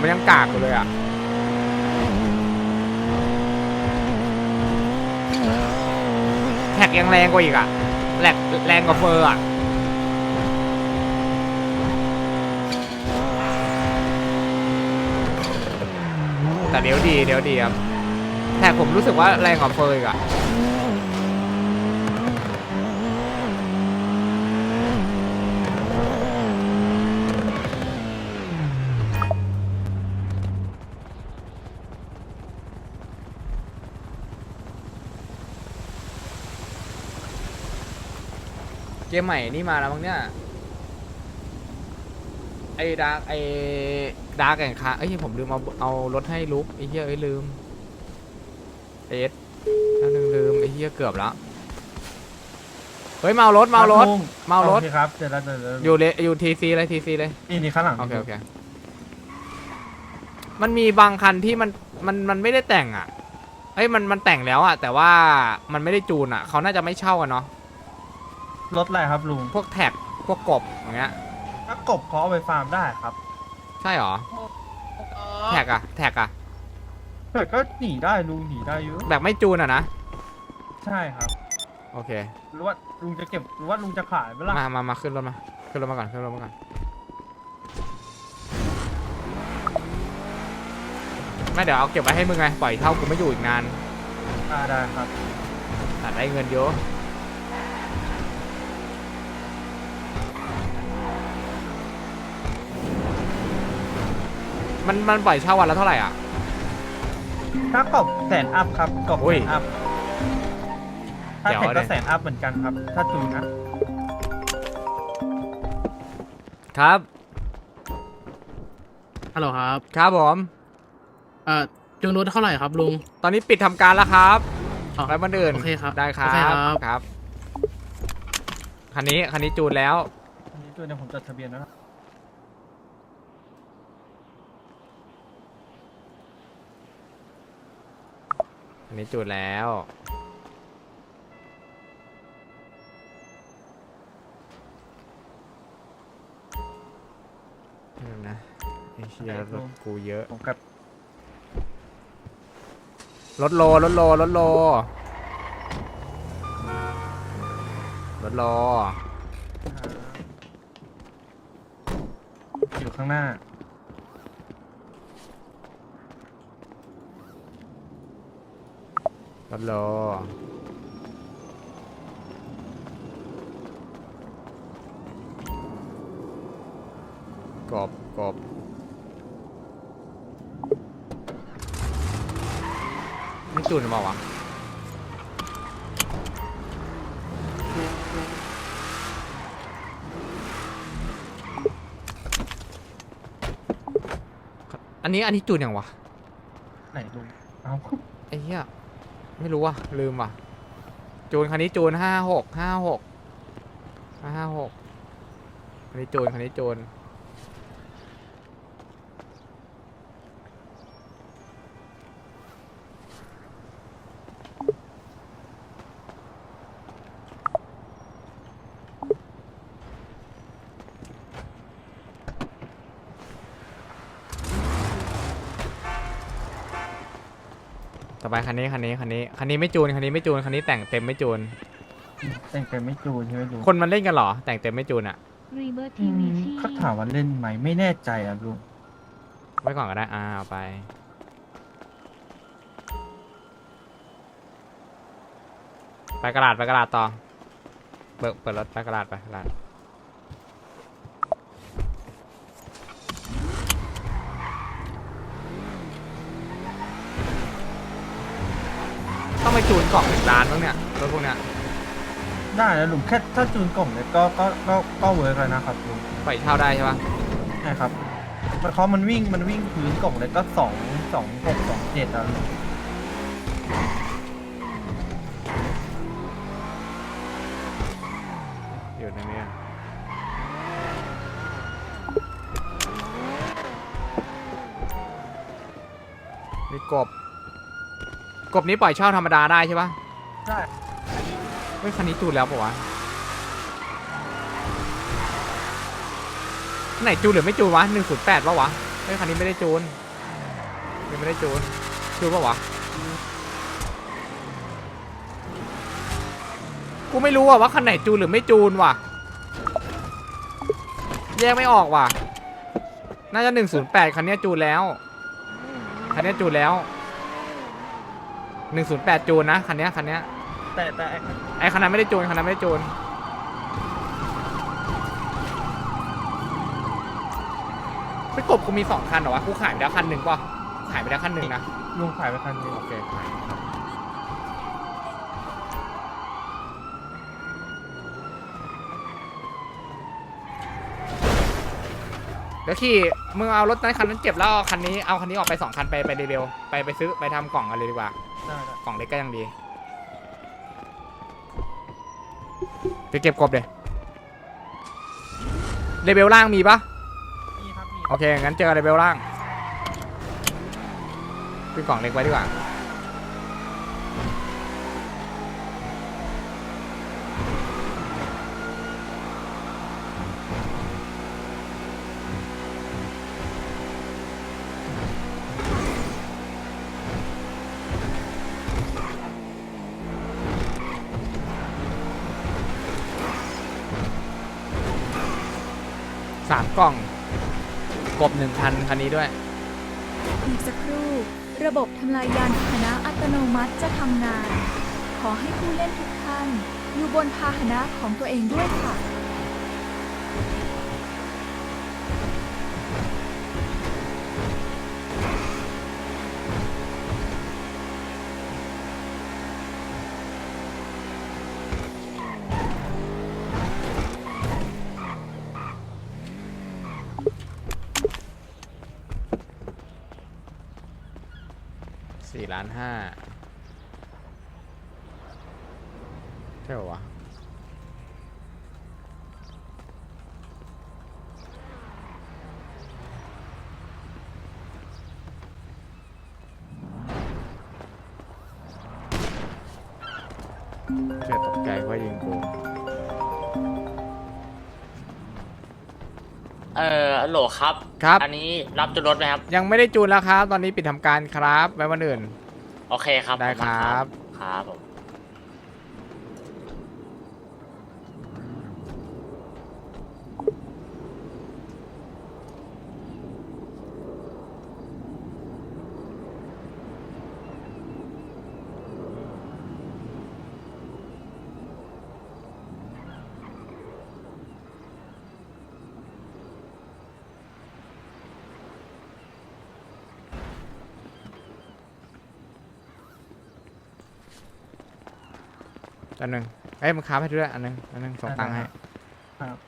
มันยังกากอยู่เลยอะแท็กยังแรงกว่าอีกอะแหลกแรงกว่าเฟอร์อะแต่เดี๋ยวดีเดี๋ยวดีครับแท็กผมรู้สึกว่าแรงกว่าเฟอร์อีกอะ เกมใหม่นี่มาแล้วมั้งเนี่ย ไอ้ดาร์กไอ้ดาร์กแข่งค้าเอ้ยผมลืมเอาเอารถให้ลุกไอ้เหี้ยเอ้ยลืมเอสแล้วนึงลืมไอ้เหี้ยเกือบแล้วเฮ้ยเมารถเมารถเมารถ โอเคครับ เดี๋ยวเราเดี๋ยวเราอยู่เลยอยู่ทีซีเลยทีซีเลย นี่นี่ข้างหลังโอเคโอเค มันมีบางคันที่มันมันมันไม่ได้แต่งอะ เอ้ยมันมันแต่งแล้วอะ แต่ว่ามันไม่ได้จูนอะ เขาน่าจะไม่เช่ากันเนาะ รถอะไรครับลุงพวกแท็กพวกกบอย่างเงี้ยถ้ากบเขาเอาไปฟาร์มได้ครับใช่หรอแท็กอะแท็กอะแต่ก็หนีได้ลุงหนีได้อยู่แบบไม่จูนอะนะใช่ครับโอเคหรือว่าลุงจะเก็บหรือว่าลุงจะขายไหมล่ะมามามาขึ้นรถมาขึ้นรถมาก่อนขึ้นรถมาก่อนไม่เดี๋ยวเอาเก็บไว้ให้มึงไงปล่อยเท่ากูไม่อยู่อีกนานอ่าได้ครับแต่ได้เงินเยอะ มันมันปล่อยเช่าวันละเท่าไหร่อะ ถ้ากบแสนอัพครับกบอุ้แสยนอัพถ้าเดี๋ยวแท็กดิก็แสนอัพเหมือนกันครับ ถ้าจูนนะครับ ฮัลโหลครับ ครับผม เอ่อจูนรถเท่าไหร่ครับลุง ตอนนี้ปิดทำการแล้วครับอ๋อแล้วมันอื่นโอเคครับได้ครัโอเคครับ บครับคันนี้คันนี้จูนแล้ว อันนี้จูนเดี๋ยวผมจดทะเบียนแล้วนะ อันนี้จูดแล้วเดี๋ยวนะไอ้เชียรถกูเยอะ ผมกับรถโลรถโลรถโลรถโลอยู่ข้างหน้า รถโลกบกบไม่จูนหรือเปล่าวะอันนี้อันนี้จูนยังวะไหนลุงเอาไอ้เหี้ย ไม่รู้ว่ะลืมว่ะ จูนคันนี้จูนห้าหกห้าหกห้าหกคันนี้จูนคันนี้จูน ไปคันนี้คันนี้คันนี้คันนี้ไม่จูนคันนี้ไม่จูนคันนี้แต่งเต็มไม่จูน แต่งเป็นไม่จูนใช่ไหมลุงคนมันเล่นกันเหรอ แต่งเต็มไม่จูนอะรีเบิร์อืทีวีมชีเขาถามว่าเล่นไหมไม่แน่ใจอะลุงไว้ก่อนก็ได้อ่าเอาไป ไปกระดาษไปกระดาษต่อเปิดเปิดรถไปกระดาษไปกระดาษ ต้องไปจูนกล่องหนึ่งล้านมั้งเนี่ยรถพวกเนี้ยได้แล้วลุงแค่ถ้าจูนกล่องเนี่ยก็ก็ก็ก็เวิร์กแล้วนะครับลุงปล่อยเช่าได้ใช่ปะใช่ครับมันเขามันวิ่งมันวิ่งพื้นกล่องเลยก็สองสองหกสองเจ็ดแล้วลุงอยู่ในนี้นี่กบ กบนี้ปล่อยเช่าธรรมดาได้ใช่ปะได้เฮ้ยคันนี้จูนแล้วปะวะไหนจูนหรือไม่จูนวะหนึ่งศูนย์แปดปะวะใช่ฮ้ยคันนี้ไม่ได้จูนยังไม่ได้จูนจูนปะวะกูไม่รู้อะว่าคันไหนจูนหรือไม่จูนว่ะ แยกไม่ออกว่ะ น่าจะ 108 คันเนี้ยจูนแล้ว คันเนี้ยจูนแล้ว 108จูนนะคันเนี้ยคันเนี้ยแต่แต่ไอ้ไอ้คันนั้นไม่ได้จูนคันนั้นไม่ได้จูนไม่กบกูมีสองคันเหรอวะกูขายไปแล้วคันหนึ่งป่ะขายไปแล้วคันหนึ่งนะลุงขายไปคันนึงโอเคขายครับ ดี๋ยวขี่มึงเอารถนั้นคันนั้นเก็บแล้วเอาคันนี้เอาคันนี้ออกไปสองคันไปไปเร็วๆไปไปซื้อไปทำกล่องกันเลยดีกว่า ได้ได้กล่องเล็กก็ยังดีไปเก็บกบเลยเลเวลล่างมีปะมีครับมี โอเคงั้นเจอเลเวลล่างขึ้นกล่องเล็กไว้ดีกว่า สามกล่อง กบหนึ่งพันคันนี้ด้วย อีกสักครู่ ระบบทำลายยานพาหนะอัตโนมัติจะทำงาน ขอให้ผู้เล่นทุกท่านอยู่บนพาหนะของตัวเองด้วยค่ะ สี่ ล้านห้าใช่ปะวะเจ็ตกใจว่ายิงกูเออโหลครับ ครับ อันนี้รับจุดรถไหมครับ ยังไม่ได้จูนแล้วครับ ตอนนี้ปิดทำการครับ ไว้วันอื่น โอเคครับได้ขอณครับ ครับผม อันหนึ่งเอ้ยมันค้าให้ด้วยอันหนึ่งอันหนึ่งส่งตังค์ให้ครับ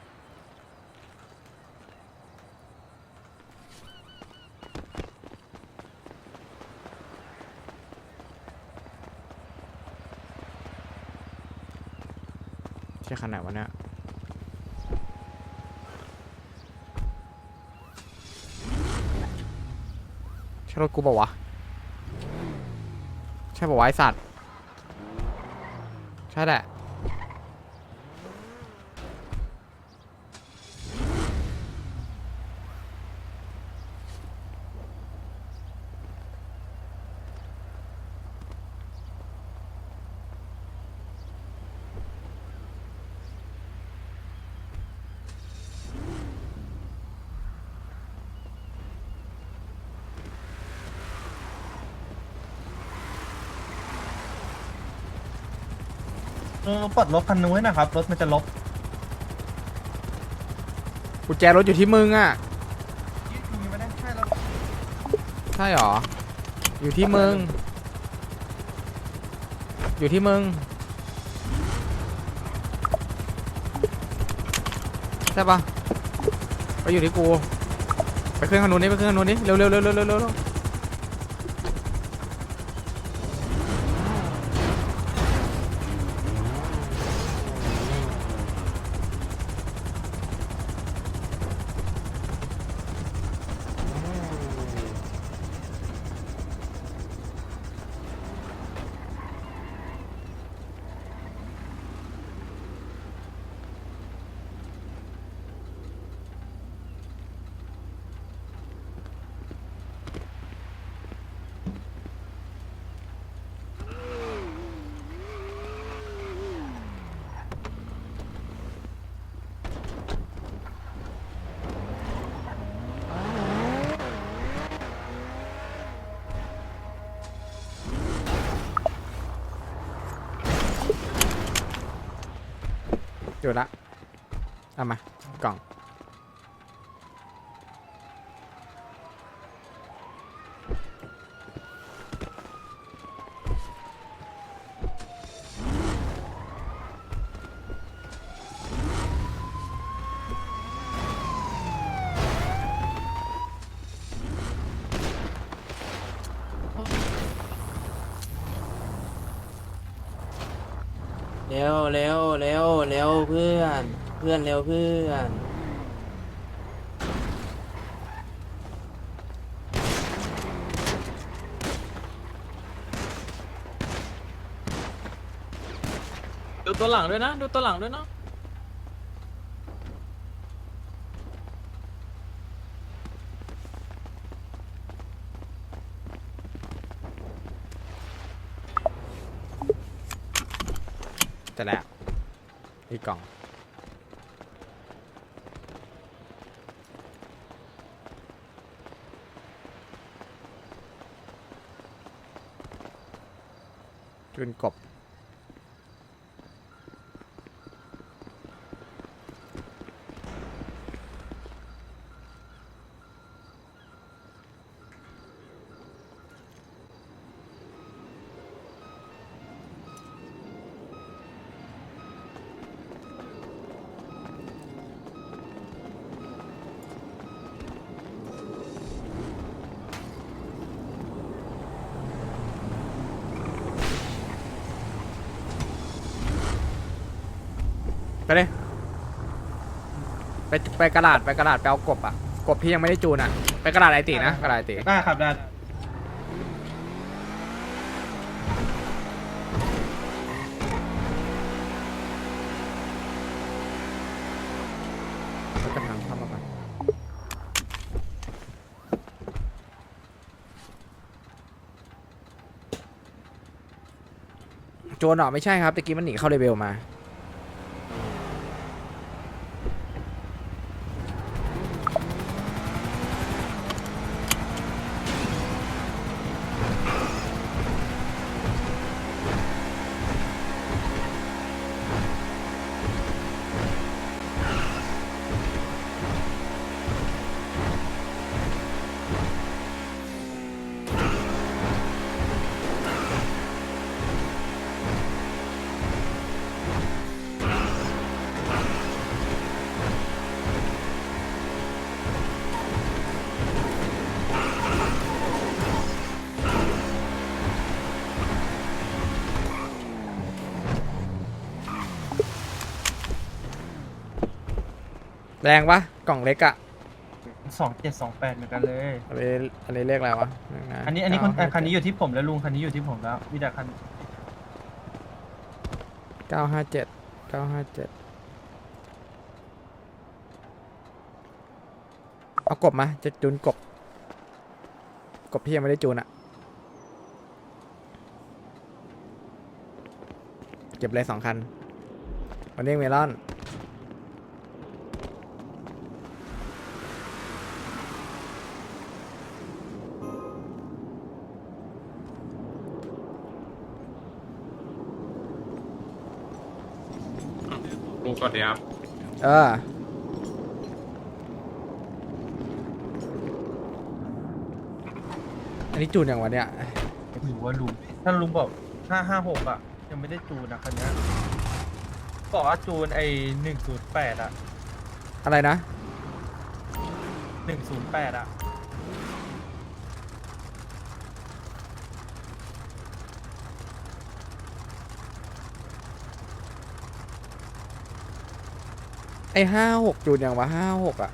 ใช่ขนาดวะเนี่ยใช่รถกูบอกวะใช่บอกวะไอสัตว์ ใช่แหละ อปลดรถคันนู้นไว้นะครับ รถมันจะลบกุญแจรถอยู่ที่มึงอะ มีไม่ได้ใช่แล้วใช่หรอ อยู่ที่มึง อยู่ที่มึง ใช่ปะไปอยู่ที่กู ไปขึ้นขางนู้นนี่ไปขึ้นขางนู้นนี่เร็วเร็วเร็วเร็วเร็วเร็ว ละเอามา กล่อง เร็วเร็วเร็วเร็วเพื่อน เพื่อนเร็วเพื่อนดูตัวหลังด้วยนะ ดูตัวหลังด้วยนะ จะแล้วอีกกล่อง จุนกบ ไปไปกระดาษไปกระดาษไปเอากบอะกบพี่ยังไม่ได้จูนอะ ไปกระดาษไอตินะกระดาษไอติได้ครับได้แล้วก็ทางเข้ามาก่อนโจนเหรอไม่ใช่ครับตะกี้มันหนีเข้าเลเวลมา แรงปะกล่องเล็กอะสองเจ็ดสองแปดเหมือนกันเลย อันนี้อันนี้เรียกอะไรวะะอันนี้อันนี้คนเก้าห้าคันนี้อเจ็ดยู่ที่ผมแล้วลุงคันนี้อยู่ที่ผมแล้วมีแต่คันเก้าห้าเจ็ดเก้าห้าเจ็ดเอากบมาจะจูนกบ กบพี่ยังไม่ได้จูนอะเก็บเลยสองคันวันนี้เมลอน สวัสดีครับ เออ อันนี้จูนอย่างวะเนี่ยหรือว่าลุงถ้าลุงบอกห้าห้าหกอะ ยังไม่ได้จูนนะคันเนี้ยบอกว่าจูนไอหนึ่งศูนย์แปดอะอะไรนะหนึ่งศูนย์แปดอะ ไอห้าหกจูนอย่างวะห้าหกอะ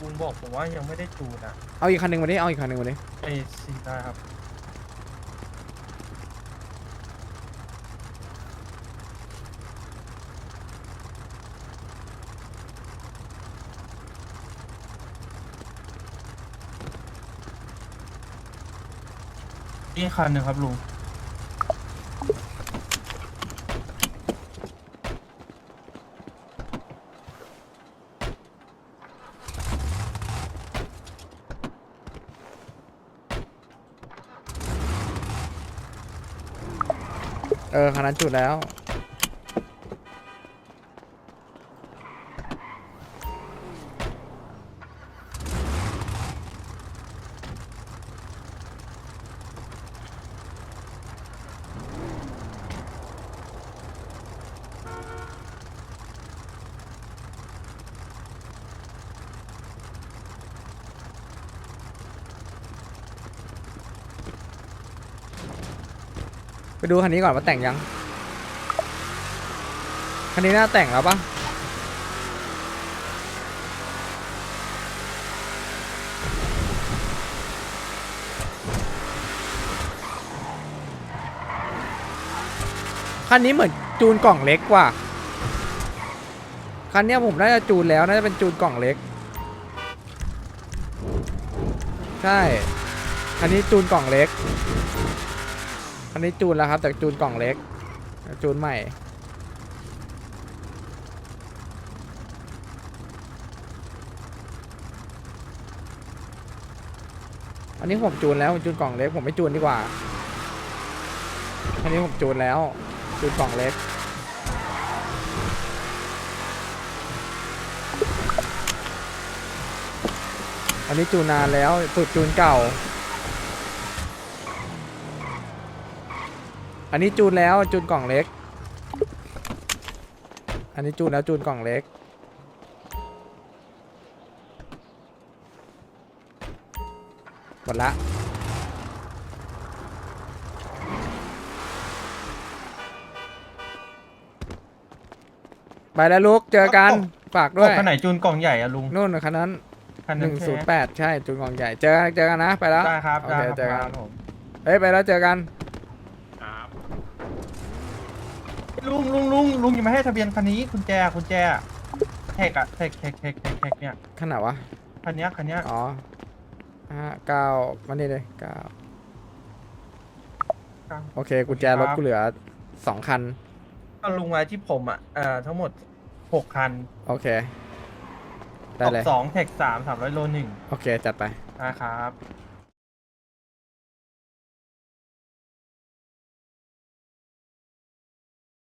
ลุงบอกผมว่ายังไม่ได้จูนอะเอาอีกคันหนึ่งมาดิ เอาอีกคันหนึ่งมาดิ ไอซีได้ครับ นี่คันหนึ่งครับลุง อคันนั้นจุดแล้ว ดูคันนี้ก่อนว่าแต่งยัง คันนี้น่าแต่งแล้วปะคันนี้เหมือนจูนกล่องเล็กว่ะคันนี้ผมน่าจะจูนแล้วน่าจะเป็นจูนกล่องเล็ก ใช่ คันนี้จูนกล่องเล็ก คันนี้จูนแล้วครับแต่จูนกล่องเล็ก จูนใหม่ อันนี้ผมจูนแล้วจูนกล่องเล็ก ผมไม่จูนดีกว่า อันนี้ผมจูนแล้ว จูนกล่องเล็กอันนี้จูนนานแล้วสุดจูนเก่า อันนี้จูนแล้วจูนกล่องเล็ก อันนี้จูนแล้วจูนกล่องเล็ก หมดละไปแล้วลูกเจอกัน ฝากกด้วยคันไหนจูนกล่องใหญ่อะลุงนู่นคันนั้นคันหนั้นึ่นงใช่ศูนไหมย์แปดใช่จูนกล่องใหญ่ เจอกันเจอกันนะ ไปแล้วได้ครับโอได้เคครับเจอกันครับผมเฮ้ยไปแล้วเจอกัน ครับ ลุงลุงลุงลุงยังไม่ให้ทะเบียนคันนี้ คุณแจคุณแจแท็กอะแท็กแท็กแท็กแท็กแท็กเนี่ยขนาดวะ คันเนี้ยคันเนี้ยอ๋อห้าเก้ามานี่เลยเก้าโอเคกุญแจรถกูเหลือสองคัน ก็ลุงไว้ที่ผมอะเอ่อทั้งหมดหกคัน โอเค ได้ตกเลยสองแท็กสามสามร้อยโลหนึ่งโอเค จัดไป นะครับ